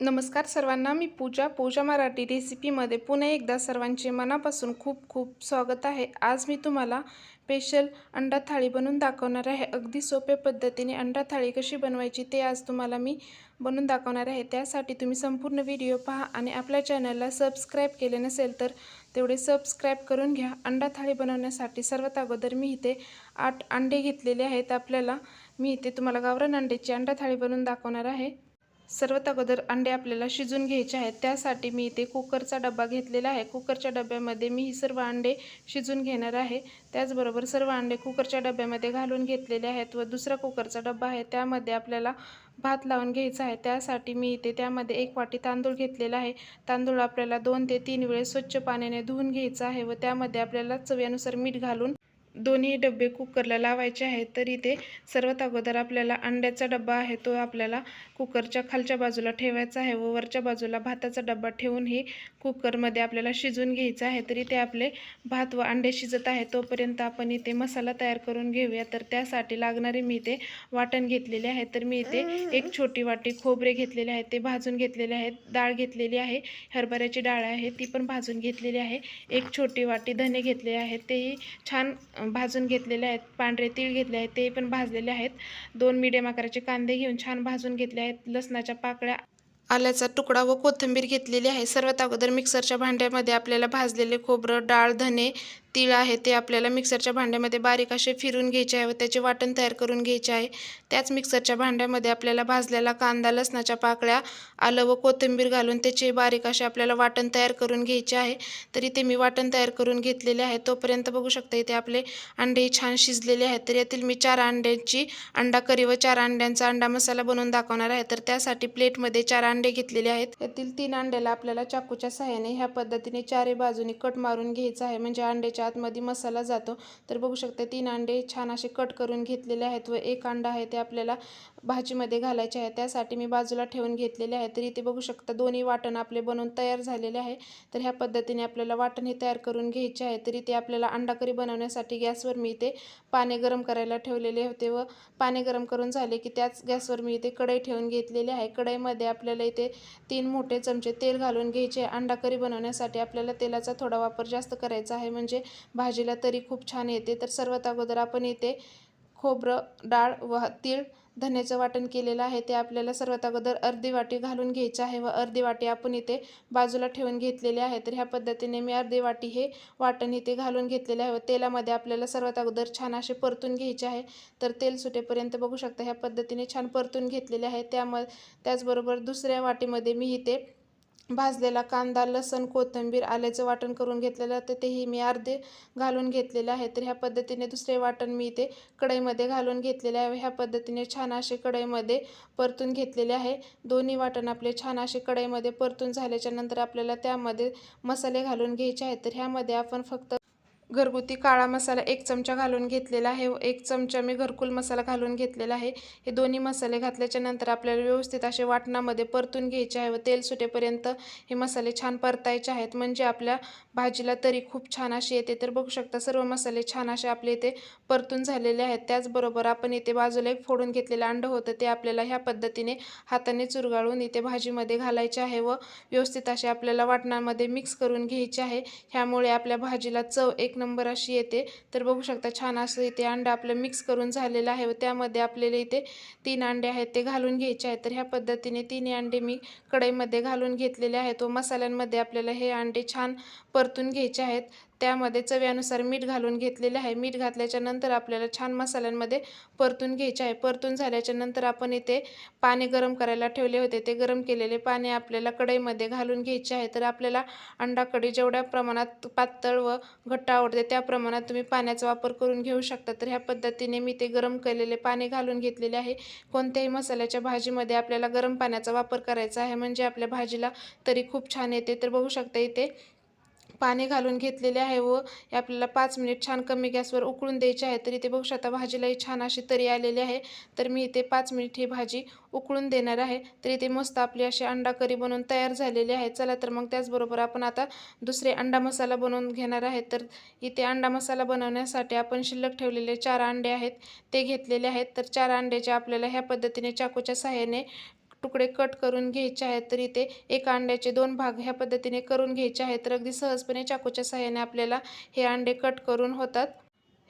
नमस्कार सर्वांना मी पूजा पूजा मराठी रेसिपीमध्ये पुन्हा एकदा सर्वांचे मनापासून खूप खूप स्वागत आहे. आज मी तुम्हाला स्पेशल अंडा थाळी बनवून दाखवणार आहे. अगदी सोप्या पद्धतीने अंडा थाळी कशी बनवायची ते आज तुम्हाला मी बनवून दाखवणार आहे. त्यासाठी तुम्ही संपूर्ण व्हिडिओ पहा आणि आपल्या चॅनलला सबस्क्राईब केले नसेल तर तेवढे सबस्क्राईब करून घ्या. अंडा थाळी बनवण्यासाठी सर्वात अगोदर मी इथे आठ अंडे घेतलेले आहेत. आपल्याला मी इथे तुम्हाला गावरान अंड्याची अंडा थाळी बनवून दाखवणार आहे. सर्वात अगोदर अंडे आपल्याला शिजून घ्यायचे आहेत. त्यासाठी मी इथे कुकरचा डबा घेतलेला आहे. कुकरच्या डब्यामध्ये मी ही सर्व अंडे शिजून घेणार आहे. त्याचबरोबर सर्व अंडे कुकरच्या डब्यामध्ये घालून घेतलेले आहेत व दुसरा कुकरचा डबा आहे. त्यामध्ये आपल्याला भात लावून घ्यायचा आहे. त्यासाठी मी इथे त्यामध्ये एक वाटी तांदूळ घेतलेला आहे. तांदूळ आपल्याला दोन ते तीन वेळेस स्वच्छ पाण्याने धुवून घ्यायचा आहे व त्यामध्ये आपल्याला चव्यानुसार मीठ घालून दोन्ही डबे कुकरला लावायचे आहेत तर इथे सर्वात अगोदर आपल्याला अंड्याचा डब्बा आहे तो आपल्याला कुकरच्या खालच्या बाजूला ठेवायचा आहे व वरच्या बाजूला भाताचा डब्बा ठेवूनही कुकरमध्ये आपल्याला शिजून घ्यायचं आहे तर इथे आपले भात व अंडे शिजत आहे तोपर्यंत आपण इथे मसाला तयार करून घेऊया. तर त्यासाठी लागणारे मी इथे वाटण घेतलेले आहे तर मी इथे एक छोटी वाटी खोबरे घेतलेले आहेत ते भाजून घेतलेले आहेत डाळ घेतलेली आहे हरभऱ्याची डाळ आहे ती पण भाजून घेतलेली आहे. एक छोटी वाटी धने घेतले आहेत तेही छान भाजून घेतलेले आहेत पांढरे तीळ घेतले आहेत ते पण भाजलेले आहेत. दोन मिडियम आकाराचे कांदे घेऊन छान भाजून घेतले आहेत. लसणाच्या पाकळ्या आल्याचा तुकडा व कोथिंबीर घेतलेली आहे. सर्वात अगोदर मिक्सरच्या भांड्यामध्ये आपल्याला भाजलेले खोबरं डाळ धने तीळ आहे ते आपल्याला मिक्सरच्या भांड्यामध्ये बारीक असे फिरून घ्यायचे आहे व त्याचे वाटण तयार करून घ्यायचे आहे. त्याच मिक्सरच्या भांड्यामध्ये आपल्याला भाजलेला कांदा लसणाच्या पाकळ्या आलं व कोथिंबीर घालून त्याचे बारीक असे आपल्याला वाटण तयार करून घ्यायचे आहे. तर इथे मी वाटण तयार करून घेतलेले आहे. तोपर्यंत बघू शकता इथे आपले अंडे छान शिजलेले आहेत. तर यातील मी चार अंड्यांची अंडा करी व चार अंड्यांचा अंडा मसाला बनवून दाखवणार आहे. तर त्यासाठी प्लेटमध्ये चार अंडे घेतलेले आहेत. यातील तीन अंड्याला आपल्याला चाकूच्या सहाय्याने ह्या पद्धतीने चारही बाजूनी कट मारून घ्यायचं आहे. म्हणजे अंड्याच्या आतमध्ये मसाला जातो. तर बघू शकता तीन अंडे छान असे कट करून घेतलेले आहेत व एक अंडा आहे ते आपल्याला भाजीमध्ये घालायचे आहे. त्यासाठी मी बाजूला ठेवून घेतलेले आहे. तर इथे बघू शकता दोन्ही वाटण आपले बनवून तयार झालेले आहे. तर ह्या पद्धतीने आपल्याला वाटण हे तयार करून घ्यायचे आहे. तर इथे आपल्याला अंडा करी बनवण्यासाठी गॅसवर मी इथे पाणी गरम करायला ठेवलेले होते व पाणी गरम करून झाले की त्याच गॅसवर मी इथे कढई ठेवून घेतलेली आहे. कढईमध्ये आपल्याला इथे तीन मोठे चमचे तेल घालून घ्यायचे अंडा करी बनवण्यासाठी आपल्याला तेलाचा थोडा वापर जास्त करायचा आहे. म्हणजे भाजीला तरी खूप छान येते. तर सर्वात अगोदर आपण इथे खोबरं डाळ व तीळ धन्याचं वाटण केलेलं आहे ते आपल्याला सर्वात अगोदर अर्धी वाटी घालून घ्यायचं आहे व अर्धी वाटी आपण इथे बाजूला ठेवून घेतलेले आहे. तर ह्या पद्धतीने मी अर्धी वाटी हे वाटण इथे घालून घेतलेले आहे व तेलामध्ये आपल्याला सर्वात अगोदर छान असे परतून घ्यायचे आहे. तर तेल सुटेपर्यंत बघू शकता ह्या पद्धतीने छान परतून घेतलेले आहे. त्याम त्याचबरोबर दुसऱ्या वाटीमध्ये मी इथे भाजलेला कांदा लसण कोथिंबीर आल्याचं वाटण करून घेतलेलं तर तेही मी अर्धे घालून घेतलेले आहे. तर ह्या पद्धतीने दुसरे वाटण मी इथे कढईमध्ये घालून घेतलेले आहे. ह्या पद्धतीने छान असे कढईमध्ये परतून घेतलेले आहे. दोन्ही वाटण आपले छान असे कढईमध्ये परतून झाल्याच्यानंतर आपल्याला त्यामध्ये मसाले घालून घ्यायचे आहेत. तर ह्यामध्ये आपण फक्त घरगुती काळा मसाला एक चमचा घालून घेतलेला आहे. व एक चमचा मी घरकुल मसाला घालून घेतलेला आहे. हे दोन्ही मसाले घातल्याच्या नंतर आपल्याला व्यवस्थित असे वाटणामध्ये परतून घ्यायचे आहे व तेल सुटेपर्यंत हे मसाले छान परतायचे आहेत. म्हणजे आपल्या भाजीला तरी खूप छान अशी येते. तर बघू शकता सर्व मसाले छान असे आपले इथे परतून झालेले आहेत. त्याचबरोबर आपण इथे बाजूला एक फोडून घेतलेलं अंड होतं ते आपल्याला ह्या पद्धतीने हाताने चुरगाळून इथे भाजीमध्ये घालायचे आहे व व्यवस्थित असे आपल्याला वाटणामध्ये मिक्स करून घ्यायचे आहे. ह्यामुळे आपल्या भाजीला चव एक नंबर अशी येते. तर बघू शकता छान असं इथे अंडं आपलं मिक्स करून झालेलं आहे. व त्यामध्ये आपल्याला इथे तीन अंडे आहेत ते घालून घ्यायचे आहेत. तर ह्या पद्धतीने तिन्ही अंडे मी कढईमध्ये घालून घेतलेले आहेत. व मसाल्यांमध्ये आपल्याला हे अंडे छान परतून घ्यायचे आहेत. त्यामध्ये चव्यानुसार मीठ घालून घेतलेले आहे. मीठ घातल्याच्या नंतर आपल्याला छान मसाल्यांमध्ये परतून घ्यायचे आहे. परतून झाल्याच्यानंतर आपण इथे पाणी गरम करायला ठेवले होते. ते गरम केलेले पाणी आपल्याला कढईमध्ये घालून घ्यायचे आहे. तर आपल्याला अंडा कढी जेवढ्या प्रमाणात पातळ व घट्ट आवडते त्या प्रमाणात तुम्ही पाण्याचा वापर करून घेऊ शकता. तर ह्या पद्धतीने मी ते गरम केलेले पाणी घालून घेतलेले आहे. कोणत्याही मसाल्याच्या भाजीमध्ये आपल्याला गरम पाण्याचा वापर करायचा आहे. म्हणजे आपल्या भाजीला तरी खूप छान येते. तर बघू शकता इथे पाणी घालून घेतलेले आहे व हे आपल्याला पाच मिनिट छान कमी गॅसवर उकळून द्यायचे आहे. तर इथे बघू शकता भाजीलाही छान अशी तरी आलेली आहे. तर मी इथे पाच मिनिट ही भाजी उकळून देणार आहे. तर इथे मस्त आपली अशी अंडा करी बनवून तयार झालेली आहे. चला तर मग त्याचबरोबर आपण आता दुसरे अंडा मसाला बनवून घेणार आहे. तर इथे अंडा मसाला बनवण्यासाठी आपण शिल्लक ठेवलेले चार अंडे आहेत. ते घेतलेले आहेत. तर चार अंड्याचे आपल्याला ह्या पद्धतीने चाकूच्या सहाय्याने तुकडे कट करून घ्यायचे आहेत तर इथे एका अंड्याचे दोन भाग ह्या पद्धतीने करून घ्यायचे आहेत. तर अगदी सहजपणे चाकूच्या सहाय्याने आपल्याला हे अंडे कट करून होतात.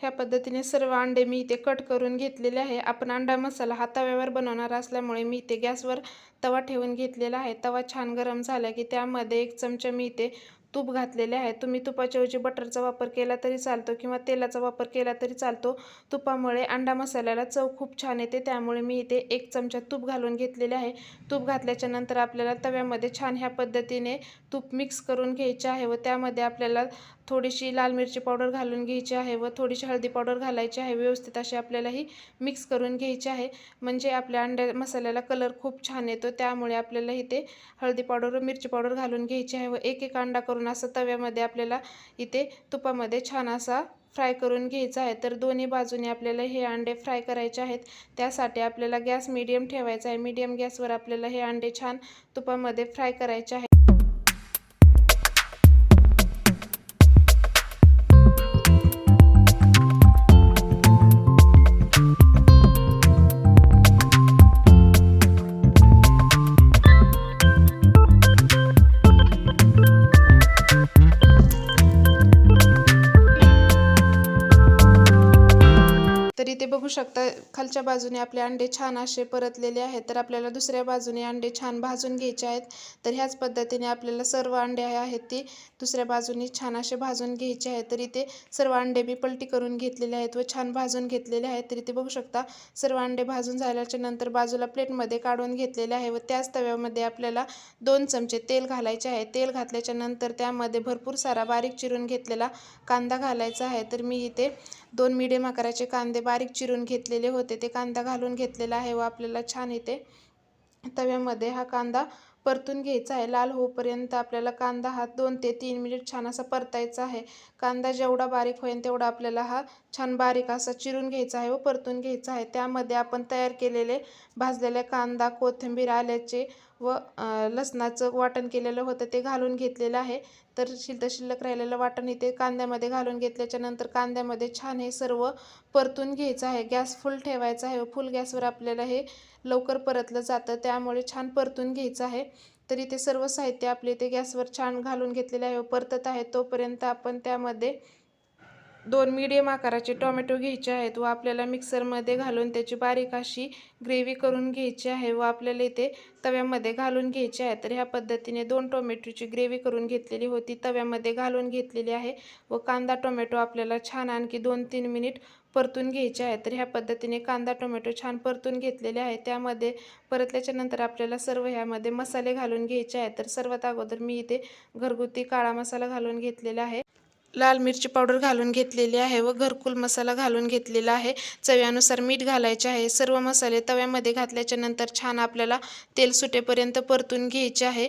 ह्या पद्धतीने सर्व अंडे मी इथे कट करून घेतलेले आहे. आपण अंडा मसाला हा तव्यावर बनवणार असल्यामुळे मी इथे गॅसवर तवा ठेवून घेतलेला आहे. तवा छान गरम झाला की त्यामध्ये एक चमचा मी इथे तूप घातलेले आहे. तुम्ही तुपाच्याऐवजी बटरचा वापर केला तरी चालतो किंवा तेलाचा वापर केला तरी चालतो. तुपामुळे अंडा मसाल्याला चव खूप छान येते. त्यामुळे मी इथे एक चमचा तूप घालून घेतलेले आहे. तूप घातल्याच्या नंतर आपल्याला तव्यामध्ये छान ह्या पद्धतीने तूप मिक्स करून घ्यायचे आहे व त्यामध्ये आपल्याला थोडीशी लाल मिरची पावडर घालून घ्यायची आहे व थोडीशी हळदी पावडर घालायची आहे. व्यवस्थित अशी आपल्याला ही मिक्स करून घ्यायची आहे. म्हणजे आपल्या अंड्या मसाल्याला कलर खूप छान येतो. त्यामुळे आपल्याला इथे हळदी पावडर व मिरची पावडर घालून घ्यायची आहे व एक एक अंडा करून असं तव्यामध्ये आपल्याला इथे तुपामध्ये छान असा फ्राय करून घ्यायचा आहे. तर दोन्ही बाजूने आपल्याला हे अंडे फ्राय करायचे आहेत. त्यासाठी आपल्याला गॅस मीडियम ठेवायचा आहे. मीडियम गॅसवर आपल्याला हे अंडे छान तुपामध्ये फ्राय करायचे आहे खालच्या बाजूने आपले अंडे छान असे परतलेले आहेत तर आपल्याला दुसऱ्या बाजूने अंडे छान भाजून घ्यायचे आहेत. तर ह्याच पद्धतीने आपल्याला सर्व अंडे आहेत ती दुसऱ्या बाजूने छान असे भाजून घ्यायचे आहेत. तर इथे सर्व अंडे मी पलटी करून घेतलेले आहेत व छान भाजून घेतलेले आहेत. तर इथे बघू शकता सर्व अंडे भाजून झाल्याच्यानंतर बाजूला प्लेटमध्ये काढून घेतलेले आहे व त्याच तव्यामध्ये आपल्याला दोन चमचे तेल घालायचे आहे. तेल घातल्याच्या नंतर त्यामध्ये भरपूर सारा बारीक चिरून घेतलेला कांदा घालायचा आहे. तर मी इथे दोन मिडियम आकाराचे कांदे बारीक चिरून घेतलेले होते. ते कांदा घालून घेतलेला आहे व आपल्याला छान इथे तव्यामध्ये हा कांदा परतून घ्यायचा आहे. लाल होईपर्यंत आपल्याला कांदा हा दोन ते तीन मिनिट छान असा परतायचा आहे. कांदा जेवढा बारीक होईल तेवढा आपल्याला हा छान बारीक असा चिरून घ्यायचा आहे व परतून घ्यायचा आहे. त्यामध्ये आपण तयार केलेले भाजलेले कांदा कोथिंबीर आल्याचे व लसणाचं वाटण केलेलं होतं ते घालून घेतलेलं आहे. तर शिल्लक शिल्लक राहिलेलं वाटण इथे कांद्यामध्ये घालून घेतल्याच्या नंतर कांद्यामध्ये छान हे सर्व परतून घ्यायचं आहे. गॅस फुल ठेवायचा आहे व फुल गॅसवर आपल्याला हे लवकर परतलं जातं. त्यामुळे छान परतून घ्यायचं आहे. तर इथे सर्व साहित्य आपले इथे गॅसवर छान घालून घेतलेले आहे व परतत आहे. तोपर्यंत आपण त्यामध्ये दोन मीडियम आकाराचे टोमॅटो घ्यायचे आहेत व आपल्याला मिक्सरमध्ये घालून त्याची बारीक अशी ग्रेव्ही करून घ्यायची आहे व आपल्याला इथे तव्यामध्ये घालून घ्यायचे आहे. तर ह्या पद्धतीने दोन टोमॅटोची ग्रेव्ही करून घेतलेली होती. तव्यामध्ये घालून घेतलेली आहे व कांदा टोमॅटो आपल्याला छान आणखी दोन तीन मिनिट परतून घ्यायचे आहे तर ह्या पद्धतीने कांदा टोमॅटो छान परतून घेतलेले आहे त्यामध्ये परतल्याच्या नंतर आपल्याला सर्व ह्यामध्ये मसाले घालून घ्यायचे आहेत. तर सर्वात अगोदर मी इथे घरगुती काळा मसाला घालून घेतलेला आहे. लाल मिरची पावडर घालून घेतलेली आहे व घरकुल मसाला घालून घेतलेला आहे. चव्यानुसार मीठ घालायचे आहे. सर्व मसाले तव्यामध्ये घातल्याच्या नंतर छान आपल्याला तेल सुटेपर्यंत परतून घ्यायचे आहे.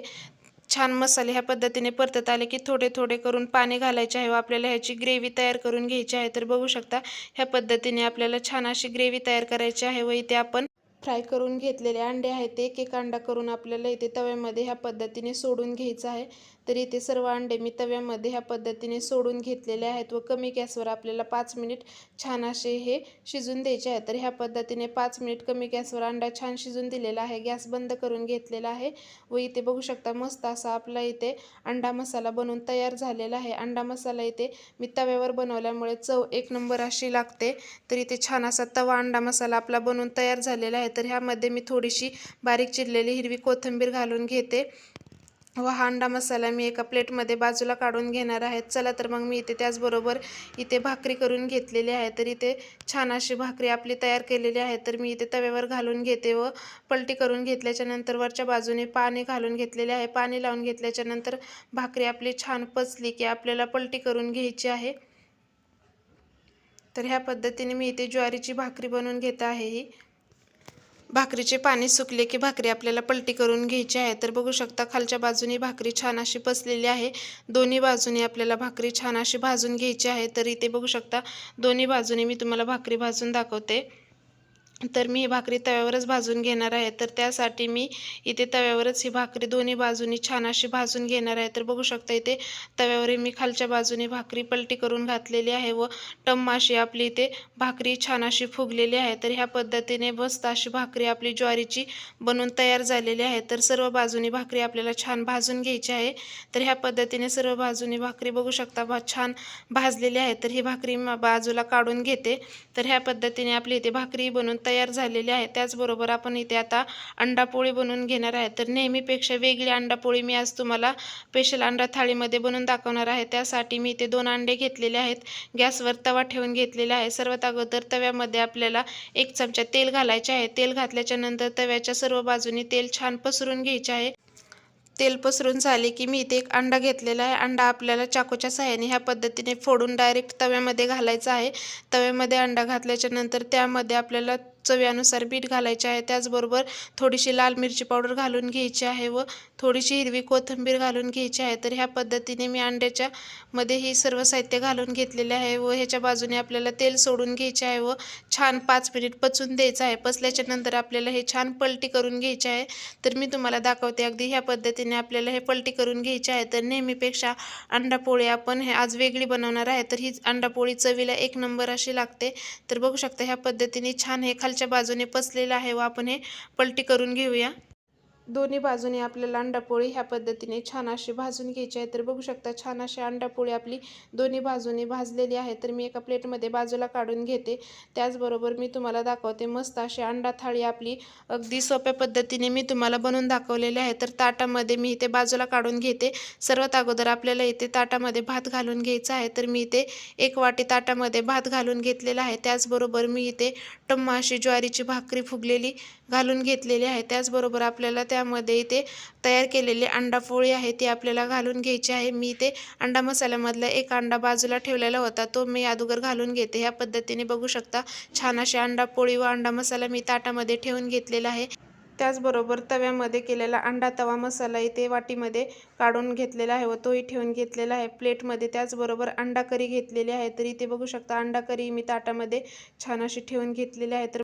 छान मसाले ह्या पद्धतीने परतत आले की थोडे थोडे करून पाणी घालायचे आहे व आपल्याला ह्याची ग्रेव्ही तयार करून घ्यायची आहे. तर बघू शकता ह्या पद्धतीने आपल्याला छान अशी ग्रेव्ही तयार करायची आहे व इथे आपण फ्राय करून घेतलेले अंडे आहेत. एक एक अंडा करून आपल्याला इथे तव्यामध्ये ह्या पद्धतीने सोडून घ्यायचं आहे. तर इथे सर्व अंडे मी तव्यामध्ये ह्या पद्धतीने सोडून घेतलेले आहेत व कमी गॅसवर आपल्याला पाच मिनिट छान असे हे शिजून द्यायचे आहे. तर ह्या पद्धतीने पाच मिनिट कमी गॅसवर अंडा छान शिजून दिलेला आहे. गॅस बंद करून घेतलेला आहे व इथे बघू शकता मस्त असा आपला इथे अंडा मसाला बनवून तयार झालेला आहे. अंडा मसाला इथे मी तव्यावर बनवल्यामुळे चव एक नंबर अशी लागते. तर इथे छान असा तवा अंडा मसाला आपला बनवून तयार झालेला आहे. तर ह्यामध्ये मी थोडीशी बारीक चिरलेली हिरवी कोथिंबीर घालून घेते. व हा अंडा मसाला मी एका प्लेटमध्ये बाजूला काढून घेणार आहेत चला तर मग मी इथे त्याचबरोबर इथे भाकरी करून घेतलेली आहे. तर इथे छान अशी भाकरी आपली तयार केलेली आहे. तर मी इथे तव्यावर घालून घेते व पलटी करून घेतल्याच्या नंतर वरच्या बाजूने पाणी घालून घेतलेले आहे. पाणी लावून घेतल्याच्या नंतर भाकरी आपली छान पचली की आपल्याला पलटी करून घ्यायची आहे. तर ह्या पद्धतीने मी इथे ज्वारीची भाकरी बनवून घेत आहे ही. भाकरीचे पाणी सुकले की भाकरी आपल्याला पलटी करून घ्यायची आहे. तर बघू शकता खालच्या बाजूनी भाकरी छान अशी पसलेली आहे. दोन्ही बाजूनी आपल्याला भाकरी छान अशी भाजून घ्यायची आहे. तर इथे बघू शकता दोन्ही बाजूनी मी तुम्हाला भाकरी भाजून दाखवते. तर मी ही भाकरी तव्यावरच भाजून घेणार आहे. तर त्यासाठी मी इथे तव्यावरच ही भाकरी दोन्ही बाजूनी छान अशी भाजून घेणार आहे. तर बघू शकता इथे तव्यावर मी खालच्या बाजूने भाकरी पलटी करून घातलेली आहे व टम्म अशी आपली इथे भाकरी छान अशी फुगलेली आहे. तर ह्या पद्धतीने मस्त अशी भाकरी आपली ज्वारीची बनवून तयार झालेली आहे. तर सर्व बाजूनी भाकरी आपल्याला छान भाजून घ्यायची आहे. तर ह्या पद्धतीने सर्व बाजूनी भाकरी बघू शकता भा छान भाजलेली आहे. तर ही भाकरी बाजूला काढून घेते. तर ह्या पद्धतीने आपली इथे भाकरी बनवून तयार झालेली आहे. त्याचबरोबर आपण इथे आता अंडापोळी बनवून घेणार आहे. तर नेहमीपेक्षा वेगळी अंडापोळी मी आज तुम्हाला स्पेशल अंडा थाळीमध्ये बनवून दाखवणार आहे. त्यासाठी मी इथे दोन अंडे घेतलेले आहेत. गॅसवर तवा ठेवून घेतलेला आहे. सर्वात अगोदर तव्यामध्ये आपल्याला एक चमचा तेल घालायचे आहे. तेल घातल्याच्या नंतर तव्याच्या सर्व बाजूनी तेल छान पसरून घ्यायचे आहे. तेल पसरून झाले की मी इथे एक अंडा घेतलेला आहे. अंडा आपल्याला चाकूच्या सहाय्याने ह्या पद्धतीने फोडून डायरेक्ट तव्यामध्ये घालायचा आहे. तव्यामध्ये अंडा घातल्याच्या नंतर त्यामध्ये आपल्याला चवीनुसार बीट घालायचे आहे. त्याचबरोबर थोडीशी लाल मिरची पावडर घालून घ्यायची आहे व थोडीशी हिरवी कोथिंबीर घालून घ्यायची आहे. तर ह्या पद्धतीने मी अंड्याच्या मध्ये ही सर्व साहित्य घालून घेतलेले आहे व ह्याच्या बाजूने आपल्याला तेल सोडून घ्यायचे आहे व छान पाच मिनिट पचून द्यायचं आहे. पचल्याच्या नंतर आपल्याला हे छान पलटी करून घ्यायचे आहे. तर मी तुम्हाला दाखवते अगदी ह्या पद्धतीने आपल्याला हे पलटी करून घ्यायचे आहे. तर नेहमीपेक्षा अंडापोळी आपण हे आज वेगळी बनवणार आहे. तर ही अंडापोळी चवीला एक नंबर अशी लागते. तर बघू शकता ह्या पद्धतीने छान हे खालच्या बाजूने पसलेलं आहे व आपण हे पलटी करून घेऊया. दोन्ही बाजूने आपल्याला अंडापोळी ह्या पद्धतीने छान अशी भाजून घ्यायची आहे. तर बघू शकता छान अशी अंडापोळी आपली दोन्ही बाजूने भाजलेली आहे. तर मी एका प्लेटमध्ये बाजूला काढून घेते. त्याचबरोबर मी तुम्हाला दाखवते मस्त अशी अंडा थाळी आपली अगदी सोप्या पद्धतीने मी तुम्हाला बनवून दाखवलेली आहे. तर ताटामध्ये मी इथे बाजूला काढून घेते. सर्वात अगोदर आपल्याला इथे ताटामध्ये भात घालून घ्यायचा आहे. तर मी इथे एक वाटी ताटामध्ये भात घालून घेतलेला आहे. त्याचबरोबर मी इथे टम्मा अशी ज्वारीची भाकरी फुगलेली घालून घेतलेली आहे. त्याचबरोबर आपल्याला त्यामध्ये इथे तयार केलेली अंडापोळी आहे ती आपल्याला घालून घ्यायची आहे. मी इथे अंडा मसाल्यामधला एक अंडा बाजूला ठेवलेला होता तो मी अगोदर घालून घेते. ह्या पद्धतीने बघू शकता छान अशी अंडापोळी व अंडा मसाला मी ताटामध्ये ठेवून घेतलेला आहे. त्याचबरोबर तव्यामध्ये केलेला अंडा तवा मसाला इथे वाटीमध्ये काढून घेतलेला आहे व तोही ठेवून घेतलेला आहे. प्लेटमध्ये त्याचबरोबर अंडा करी घेतलेली आहे तर इथे बघू शकता अंडा करी मी ताटामध्ये छान अशी ठेवून घेतलेली आहे. तर